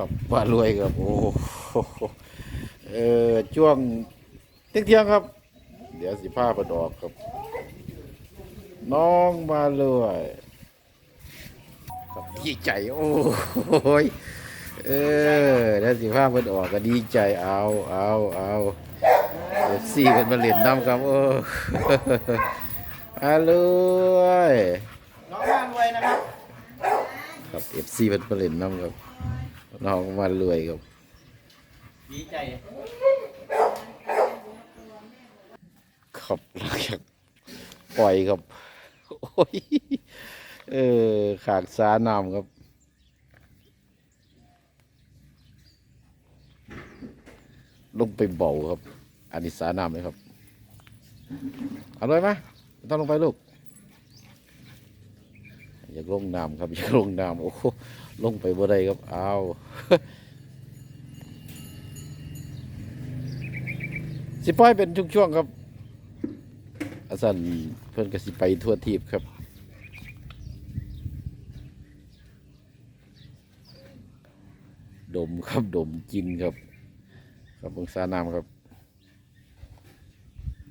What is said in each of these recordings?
ครับว่ารวยครับโอ้โหเออช่วงเที่ยงๆครับ เดี๋ยวสิผ้าประดอกครับ น้องมาเลยครับดีใจ โอ้ยเออแล้วสิผ้าเพิ่นออกก็ดีใจเอาเอาเอาเอฟซีเพิ่นมาเล่นน้ำครับโอ้อาเลยน้องบ้านรวยนะครับ ครับเอฟซีเพิ่นมาเล่นน้ำครับ น้องมารวยครับดีใจครับหลังจากปล่อยครับ โอ้ย เออขากสาน้ำครับ ลงไปเบาครับ อันนี้สาน้ำเลยครับ เอาเลยไหมไม่ต้องลงไปลูก อยากลงน้ำครับอยากลงน้ำโอ้ลงไปบ่ได้ครับเอาวสิปล่อยเป็นช่วงๆครับอาสันเพื่อนก็สิไปทั่วทีบครับดมครับดมกินครับครับเบิ่งสาน้ำครับ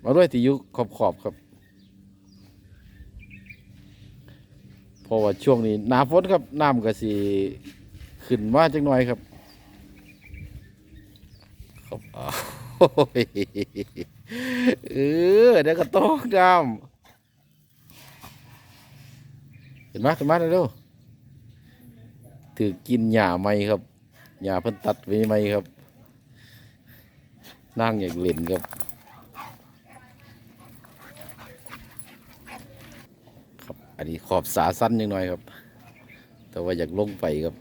มาด้วยที่ยุขอบขอบครับ เพราะว่าช่วงนี้หนาฝนครับน้ำก็สิขึ้นมาจังหน่อยครับครับอ้โอ้ยเออเดี๋ยวก็ต้องดำเห็นไหมเห็นไหมเร็วถือกินหญ้าไหมครับหญ้าเพิ่นตัดไว้ไหมครับนั่งอย่ากเล่นครับ ครับ อันนี้ขอบสาสั้นยังหน่อยครับ แต่ว่าอยากลงไปครับ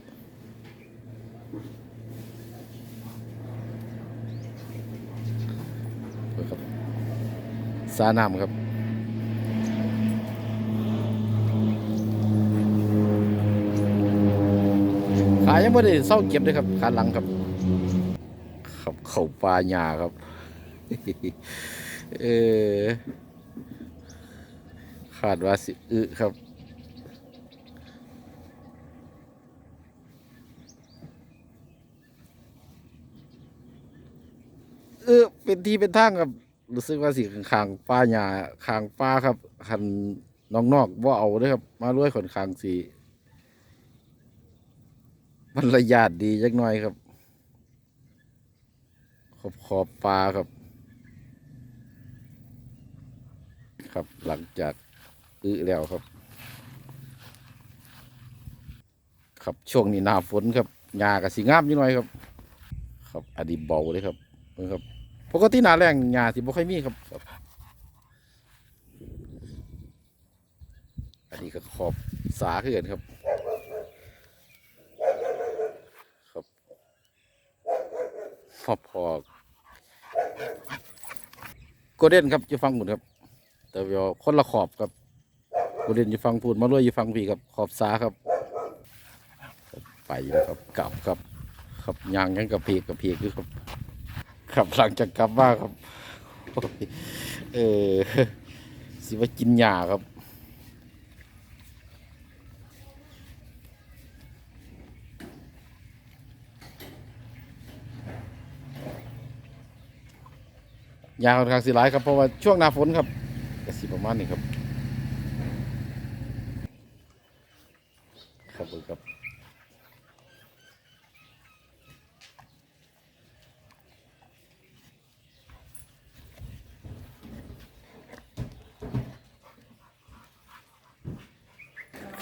ครับสาน้ำครับขายังไม่ได้เศร้าเก็บเลยครับขาหลังครับครับเข่าปลาหยาครับ เออ ขาดว่าสิอึครับ เออเป็นที่เป็นทางครับ รู้สึกว่าสิขางป้าหญ้าขางป้าครับคันน้องนอกว่าเอาด้อครับ มาด้วยขนขางสีมันระยาดดีจักหน่อยครับ ขอบขอบปลาครับ ครับหลังจาก อือแล้วครับ ครับช่วงนี้หน้าฝนครับหญ้ากับสีงามนิดหน่อยครับ ครับอันนี้เบาเลยครับเบิ่งครับปกติหนาแรงหญ้าสิบ่ค่อยมีครับครับ อันนี้ก็ขอบสาขึ้นครับครับพอพอโกเด้นครับอยู่ฟังหมุนครับ แต่ว่าคนละขอบครับ โกลเด้นอยู่ฟังพูดมาด้วยอยู่ฟังพี่ครับขอบสาครับ ไปแล้วครับกลับครับครับยางยังกับเพกกับเพกอยู่ครับครับหลังจากกลับบ้านครับเออสิว่ากินหญ้าครับยาวค่อนข้างสิหลายครับเพราะว่าช่วงหน้าฝนครับก็สิประมาณนี้ครับ ครับผมครับ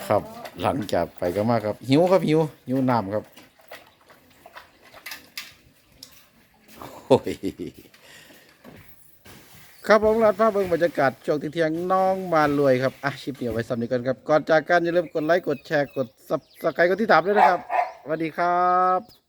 ครับหลังจากไปก็มากครับ หิวครับหิวหิวน้ำครับ โอ้ย ครับผมรัดภาพเบิ่งบรรยากาศช่วงที่เที่ยงน้องมารวยครับอะชิปเนี่ยไว้ซ้ำนี้กันครับก่อนจากกันอย่าลืมกดไลค์กดแชร์กดซับสไครต์กดที่ถามด้วยนะครับสวัสดีครับ